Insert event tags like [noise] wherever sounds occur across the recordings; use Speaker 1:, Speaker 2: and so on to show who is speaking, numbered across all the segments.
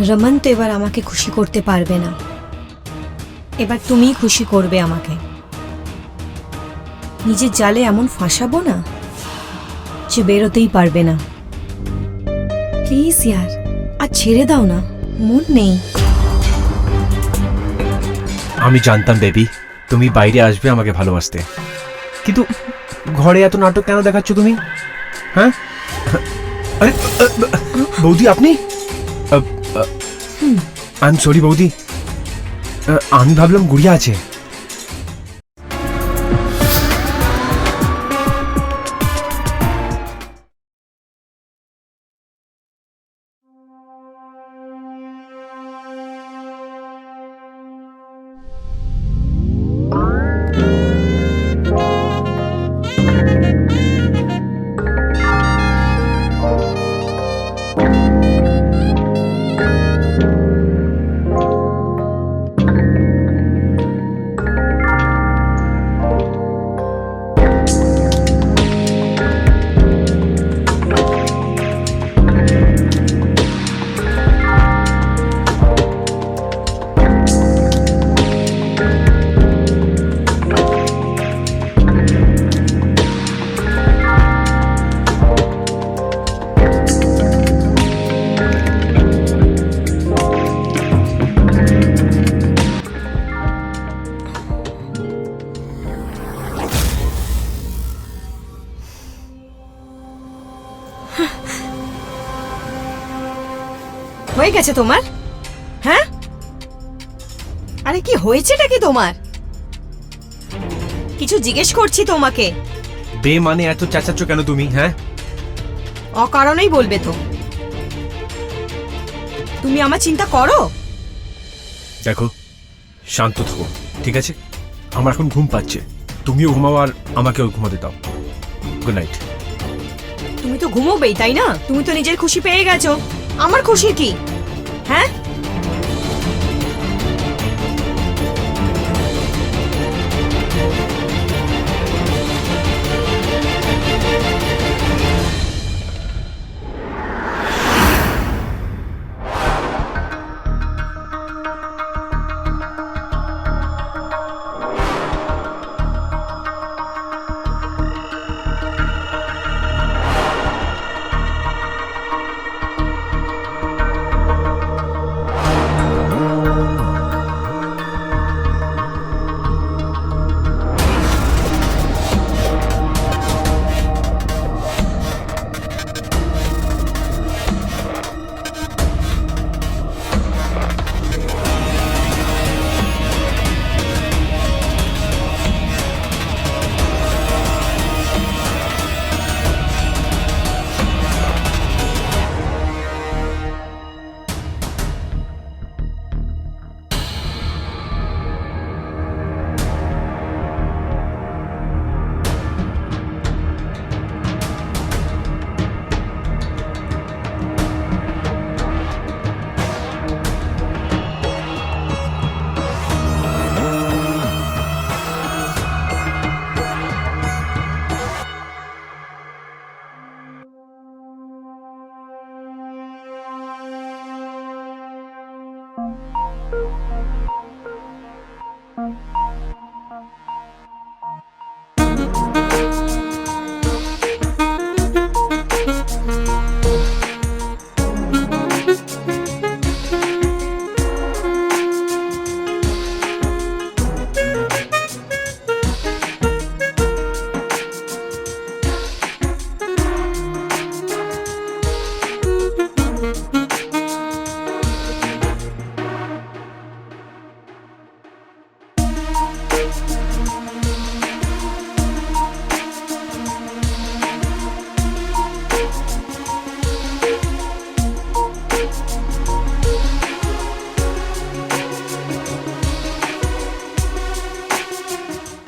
Speaker 1: রমন তো এবার আমাকে খুশি করতে পারবে না। এবার তুমিই খুশি করবে আমাকে। নিজের জালে এমন ফাঁসাবো না যে বেরোতেই পারবে না। প্লিজ ইয়ার, আর ছেড়ে দাও না, মন নেই।
Speaker 2: আমি জানতাম বেবি, তুমি বাইরে আসবে আমাকে ভালোবাসতে। কিন্তু ঘরে এত নাটক কেন দেখাচ্ছ তুমি? হ্যাঁ? আরে বৌদি, আপনি? আই এম সরি বৌদি। আমি ভাবলাম গুড়িয়া আছে।
Speaker 1: হয়ে গেছে তোমার? হ্যাঁ? আরে কি হয়েছেটা কি তোমার? কিছু জিজ্ঞেস করছি তোমাকে।
Speaker 2: বে মানে এত চেঁচাচ্ছ কেন তুমি হ্যাঁ?
Speaker 1: অকারণেই বলবে তো। তুমি আমার চিন্তা করো?
Speaker 2: দেখো শান্ত থাকো ঠিক আছে? আমার এখন ঘুম পাচ্ছে। তুমিও ঘুমাও আর আমাকেও ঘুমাতে দাও। গুড নাইট
Speaker 1: তুমি তো ঘুমোবেই তাই না? তুমি তো নিজের খুশি পেয়ে গেছো। আমার খুশি কি? হ্যাঁ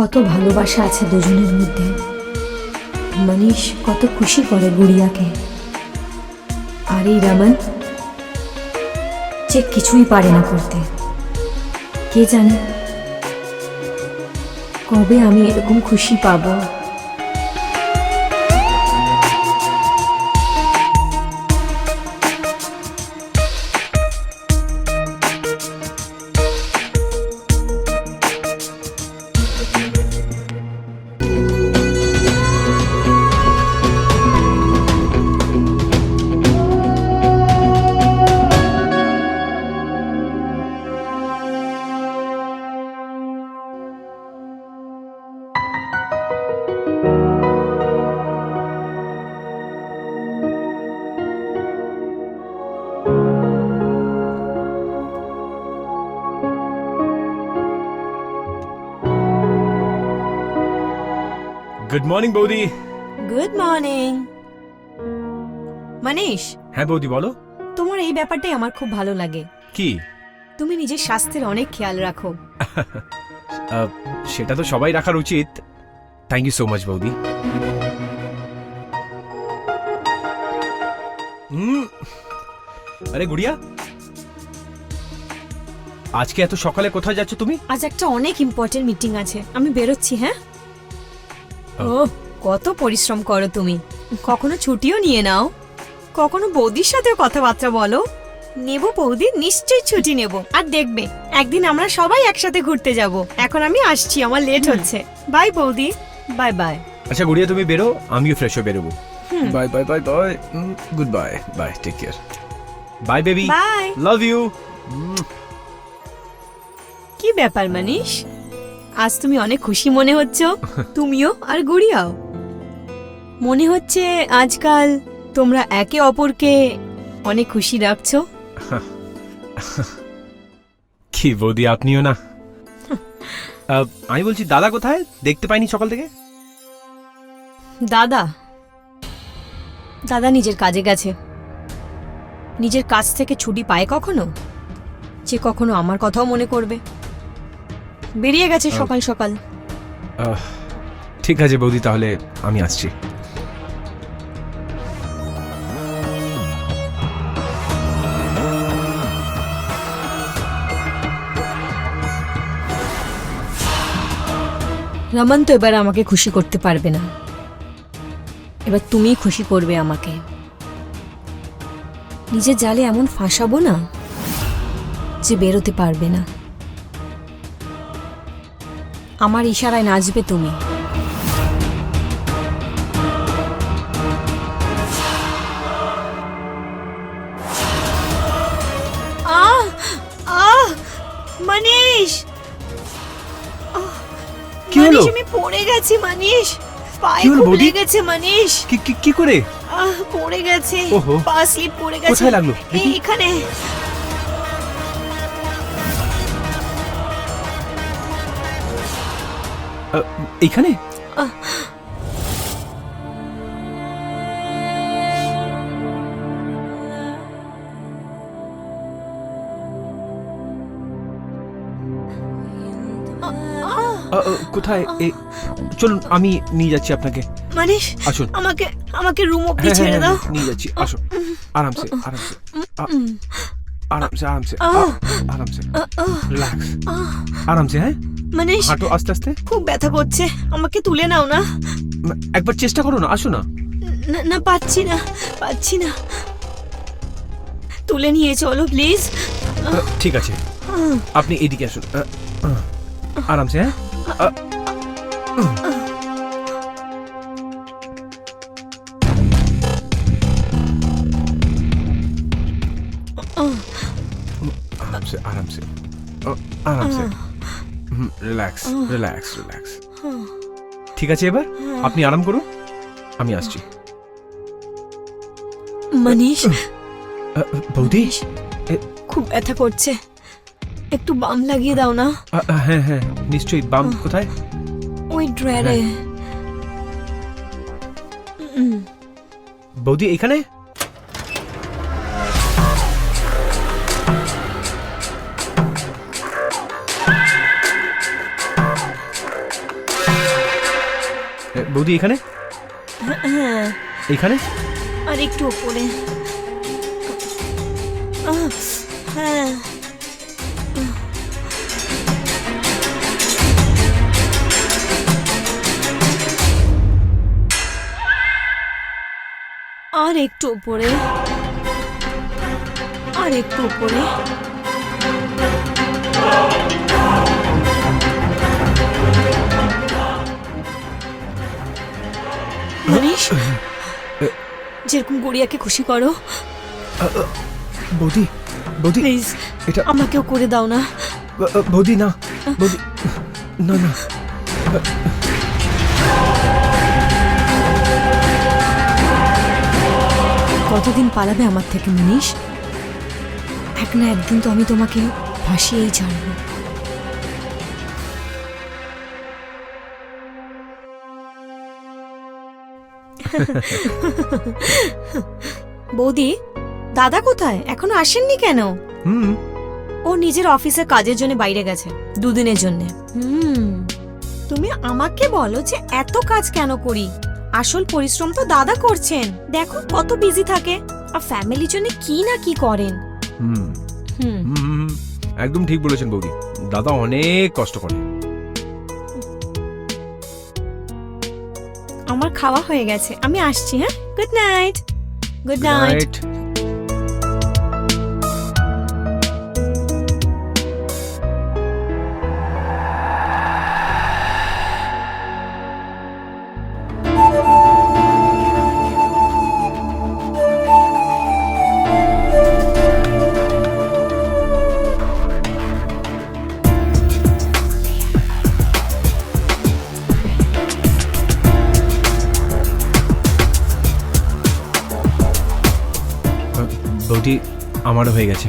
Speaker 1: কত ভালোবাসা আছে দুজনের মধ্যে। মানিস কত খুশি করে গুড়িয়াকে। আর এই রামান, যে কিছুই পারে না করতে। কে জানে কবে আমি এরকম খুশি পাবো।
Speaker 2: গুড মর্নিং বৌদি
Speaker 1: গুড মর্নিং মানিশ
Speaker 2: হ্যাঁ বৌদি বলো।
Speaker 1: তোমার এই ব্যাপারটাই আমার খুব ভালো লাগে।
Speaker 2: কি?
Speaker 1: তুমি নিজের স্বাস্থ্যের অনেক খেয়াল রাখো। [laughs]
Speaker 2: আহ, সেটা তো সবাই রাখার উচিত। থ্যাংক ইউ সো মাচ বৌদি হুম আরে গুড়িয়া। আজকে এত সকালে কোথায় যাচ্ছ তুমি?
Speaker 1: আজ একটা অনেক ইম্পর্টেন্ট মিটিং আছে। আমি বেরোচ্ছি হ্যাঁ? ও কত পরিশ্রম করো তুমি। কখনো ছুটিও নিয়ে নাও। কখনো বৌদির সাথেও কথাবার্তা বলো। নেব বৌদি নিশ্চয়ই ছুটি নেব। আর দেখবে একদিন আমরা সবাই একসাথে ঘুরতে যাব। এখন আমি আসছি আমার লেট হচ্ছে। বাই বৌদি। বাই বাই
Speaker 2: আচ্ছা গুড়িয়া তুমি বেরো আমিও ফ্রেশ হয়ে বেরোবো।
Speaker 1: হুম।
Speaker 2: Bye bye bye bye good bye bye take care bye baby
Speaker 1: bye
Speaker 2: love you
Speaker 1: কি ব্যাপার মানিস? আজ তুমি অনেক খুশি মনে হচ্ছ। তুমিও আর গুড়িয়াও। মনে হচ্ছে আজকাল তোমরা একে অপরকে অনেক খুশি রাখছো।
Speaker 2: কি বৌদি আপনিও না? আমি বলছি দাদা কোথায়? দেখতে পাইনি সকাল থেকে।
Speaker 1: দাদা। দাদা নিজের কাজে গেছে। নিজের কাজ থেকে ছুটি পায় কখনো? যে কখনো আমার কথাও মনে করবে। বেরিয়ে গেছে সকাল সকাল।
Speaker 2: ঠিক আছে বৌদি তাহলে আমি আসছি।
Speaker 1: রমন তো এবার আমাকে খুশি করতে পারবে না। এবার তুমিই খুশি করবে আমাকে। নিজের জালে এমন ফাঁসাবো না যে বেরোতে পারবে না। আমার ইশারায় নাচবে তুমি মানিশ
Speaker 2: কি হলো?
Speaker 1: আমি পড়ে গেছি মানিশ পায়ে
Speaker 2: বৌদি?
Speaker 1: লেগেছে মানিশ
Speaker 2: কি কি- করে
Speaker 1: পড়ে গেছে। পা স্লিপ পড়ে গেছে
Speaker 2: কোথায় লাগল?
Speaker 1: এই, এখানে?
Speaker 2: কোথায়? চলুন আমি নিয়ে যাচ্ছি আপনাকে।
Speaker 1: মানিশ
Speaker 2: আসুন।
Speaker 1: আমাকে আমাকে রুম অব্দি
Speaker 2: হ্যাঁ, হ্যাঁ,
Speaker 1: ছেড়ে দাও।
Speaker 2: হ্যাঁ, নিয়ে যাচ্ছি। আসুন। আরামসে আরামসে। আরামসে আরামসে। আরামসে। রিল্যাক্স। আরামসে হ্যাঁ?
Speaker 1: মানিশ
Speaker 2: হাঁটো আস্তে আস্তে।
Speaker 1: খুব ব্যথা করছে। আমাকে তুলে নাও না।
Speaker 2: একবার চেষ্টা করো না আসো না।
Speaker 1: না, না পাচ্ছি না পাচ্ছি না। তুলে নিয়ে চলো প্লিজ
Speaker 2: ঠিক আছে। আপনি এদিকে আসুন। আরামসে হ্যাঁ? আরামসে আরামসে। আরামসে। রিল্যাক্স রিল্যাক্স রিল্যাক্স ঠিক আছে এবার? আপনি আরাম করুন আমি আসছি।
Speaker 1: মানিশ
Speaker 2: বৌদি?
Speaker 1: খুব ব্যথা করছে। একটু বাম লাগিয়ে দাও না।
Speaker 2: হ্যাঁ হ্যাঁ নিশ্চয়ই বাম কোথায়?
Speaker 1: ওই ড্রয়ারে উম,
Speaker 2: বৌদি এখানে? বৌদি এখানে?
Speaker 1: হ্যাঁ।
Speaker 2: এখানে?
Speaker 1: আর একটু ওপরে। হ্যাঁ। আর একটু উপরে আর একটু উপরে মানিস যেরকম গড়িয়াকে খুশি করো।
Speaker 2: বৌদি বৌদি
Speaker 1: প্লিজ
Speaker 2: এটা
Speaker 1: আমাকেও করে দাও না।
Speaker 2: বৌদি না বৌদি না না।
Speaker 1: কতদিন পালাবে আমার থেকে মনীষ? এক না একদিন তো আমি তোমাকে ভাসিয়েই ছাড়বো। বৌদি দাদা কোথায়? এখনও আসেননি কেন?
Speaker 2: হুম।
Speaker 1: ও নিজের অফিসের কাজের জন্য বাইরে গেছে দুদিনের জন্য। হুম। তুমি আমাকে বলো যে এত কাজ কেন করি? আসল পরিশ্রম তো দাদা করছেন। দেখো কত বিজি থাকে। আর ফ্যামিলির জন্য কি না কি করেন?
Speaker 2: হুম।
Speaker 1: হুম।
Speaker 2: হুম, হুম, হুম। একদম ঠিক বলেছেন বৌদি। দাদা অনেক কষ্ট করে।
Speaker 1: আমার খাওয়া হয়ে গেছে। আমি আসছি হ্যাঁ? গুড নাইট গুড নাইট
Speaker 2: আমারও হয়ে গেছে।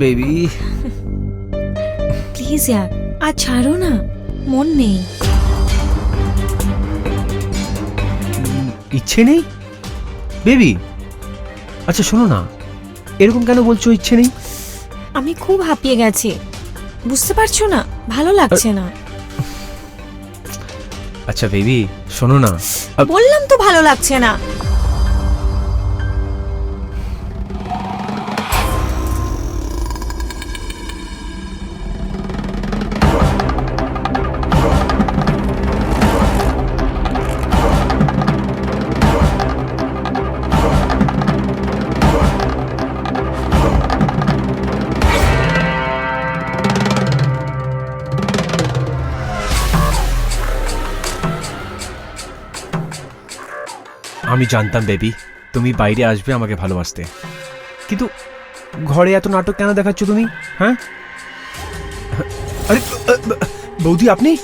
Speaker 2: বেবি।
Speaker 1: প্লিজ यार আজ ছাড়ো না মন নেই।
Speaker 2: ইচ্ছে নেই? বেবি আচ্ছা শোনো না এরকম কেন বলছো ইচ্ছে নেই?
Speaker 1: আমি খুব হাঁপিয়ে গেছি। বুঝতে পারছ না? ভালো লাগছে না।
Speaker 2: আচ্ছা বেবি শোনো না।
Speaker 1: বললাম তো ভালো লাগছে না।
Speaker 2: আমি জানতাম, বেবি। তুমি বাইরে আসবে আমাকে ভালোবাসতে। কিন্তু ঘরে এত নাটক কেন দেখাচ্ছ তুমি হ্যাঁ? আরে বৌদি, আপনি?